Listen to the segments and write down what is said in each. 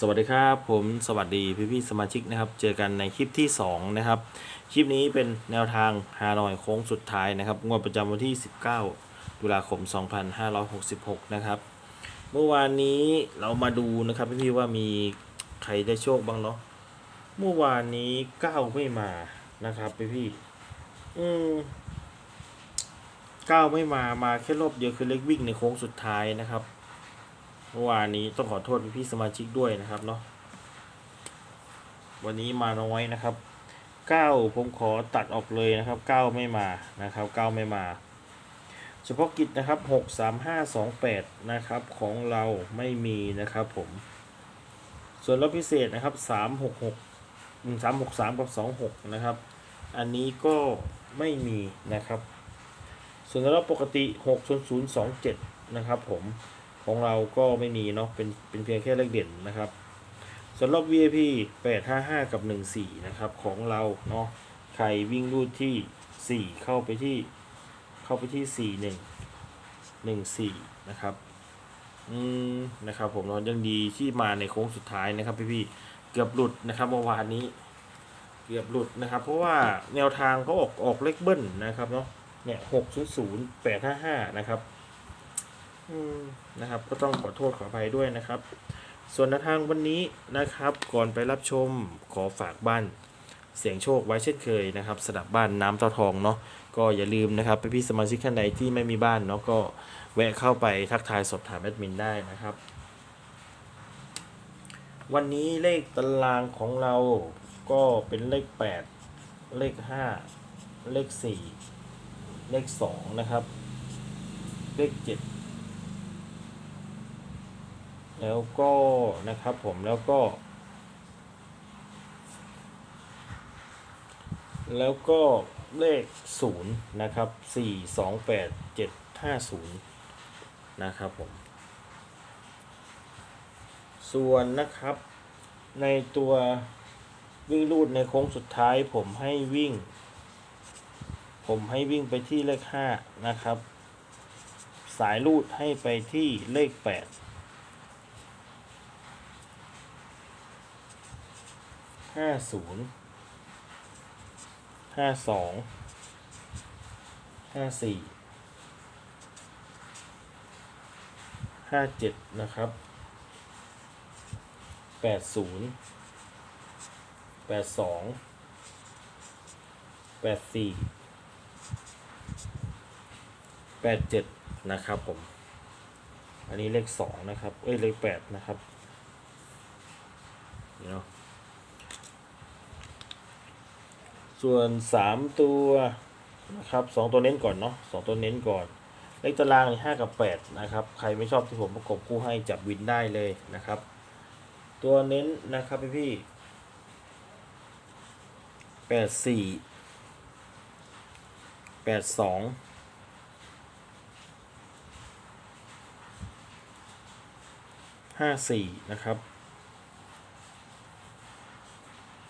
สวัสดีครับผมสวัสดีพี่พี่สมาชิกนะครับ เจอกันในคลิปที่ 2 นะครับ คลิปนี้เป็นแนวทางฮานอยโค้งสุดท้ายนะครับงวดประจำวันที่ 19 ตุลาคม 2566 นะครับ เมื่อวานนี้เรามาดูนะครับพี่พี่ว่ามีใครได้โชคบ้างเนาะเมื่อวานนี้ก้าไม่มานะครับพี่พี่อืมก้าไม่มามาแค่รอบเดียวคือเล็กวิ่งในโค้งสุดท้ายนะครับ มื่อวานนี้ต้องขอโทษพี่สมาชิกด้วยนะครับเนาะวันนี้มาน้อยนะครับเก้าผมขอตัดออกเลยนะครับเก้าไม่มานะครับเก้าไม่มา เฉพาะกิจนะครับหกสามห้าสองแปดนะครับของเราไม่มีนะครับผม ส่วนรอบพิเศษนะครับสามหกหกสามหกสามกับสองหกนะครับ อันนี้ก็ไม่มีนะครับ ส่วนรอบปกติหกศูนย์ศูนย์สองเจ็ดนะครับผม ของเราก็ไม่มีเนาะเป็นเป็นเพียงแค่เลขเด่นนะครับสำหรับ VIP 855 กับ 14 นะครับของเราเนาะใครวิ่งรูดที่ 4 เข้าไปที่เข้าไปที่ 41 14 นะครับอืมนะครับผมเนาะยังดีที่มาในโค้งสุดท้ายนะครับพี่ๆเกือบหลุดนะครับเมื่อวานนี้ เกือบหลุดนะครับ เพราะว่าแนวทางเขาออกออกเลขเบิ้ลนะครับเนาะเนี่ย600 855นะครับ นะครับ ก็ต้องขอโทษขออภัยด้วยนะครับ ส่วนทางวันนี้นะครับ ก่อนไปรับชมขอฝากบ้านเสียงโชคไว้เช่นเคยนะครับสดับบ้านน้ำเต้าทองเนาะก็อย่าลืมนะครับพี่ๆสมาชิกท่านใดที่ไม่มีบ้านเนาะก็แวะเข้าไปทักทายสอบถามแอดมินได้นะครับ วันนี้เลขตารางของเราก็เป็นเลข 8 เลข 5 เลข 4 เลข 2 นะครับ เลข 7 แล้วก็นะครับผมแล้วก็ แล้วก็เลขศูนย์นะครับสี่สองแปดเจ็ดห้าศูนย์นะครับผม ส่วนนะครับในตัววิ่งรูดในโค้งสุดท้ายผมให้วิ่ง ผมให้วิ่งไปที่เลขห้านะครับ สายรูดให้ไปที่เลขแปด ห้าศูนย์ห้าสองห้าสี่ห้าเจ็ดนะครับแปดศูนย์แปดสองแปดสี่แปดเจ็ดนะครับผม อันนี้เลขสองนะครับ เอ้ย เลขแปดนะครับเนาะ ส่วนสามตัวนะครับสองตัวเน้นก่อนเนาะสองตัวเน้นก่อน เลขตารางห้ากับแปดนะครับ ใครไม่ชอบที่ผมประกบคู่ให้จับวินได้เลยนะครับ ตัวเน้นนะครับพี่พี่แปดสี่แปดสองห้าสี่นะครับ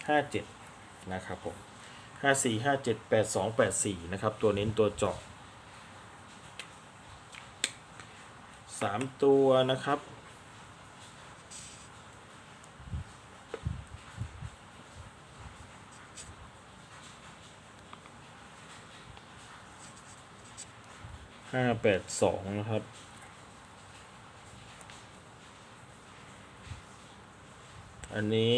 ห้าเจ็ดนะครับผม ห้าสี่ห้าเจ็ดแปดสองแปดสี่นะครับ ตัวเน้นตัวเจาะสามตัวนะครับห้าแปดสองนะครับอันนี้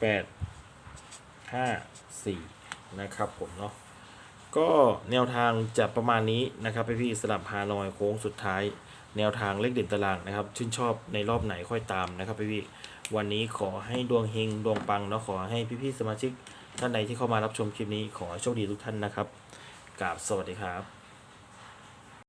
แปด ห้าสี่นะครับผมเนาะก็แนวทางจะประมาณนี้นะครับพี่พี่สลับฮานอยโค้งสุดท้าย แนวทางเลขเด่นตารางนะครับ ชื่นชอบในรอบไหนค่อยตามนะครับพี่พี่วันนี้ขอให้ดวงเฮงดวงปังเนาะขอให้พี่พี่สมาชิกท่านใดที่เข้ามารับชมคลิปนี้ขอโชคดีทุกท่านนะครับกราบสวัสดีครับ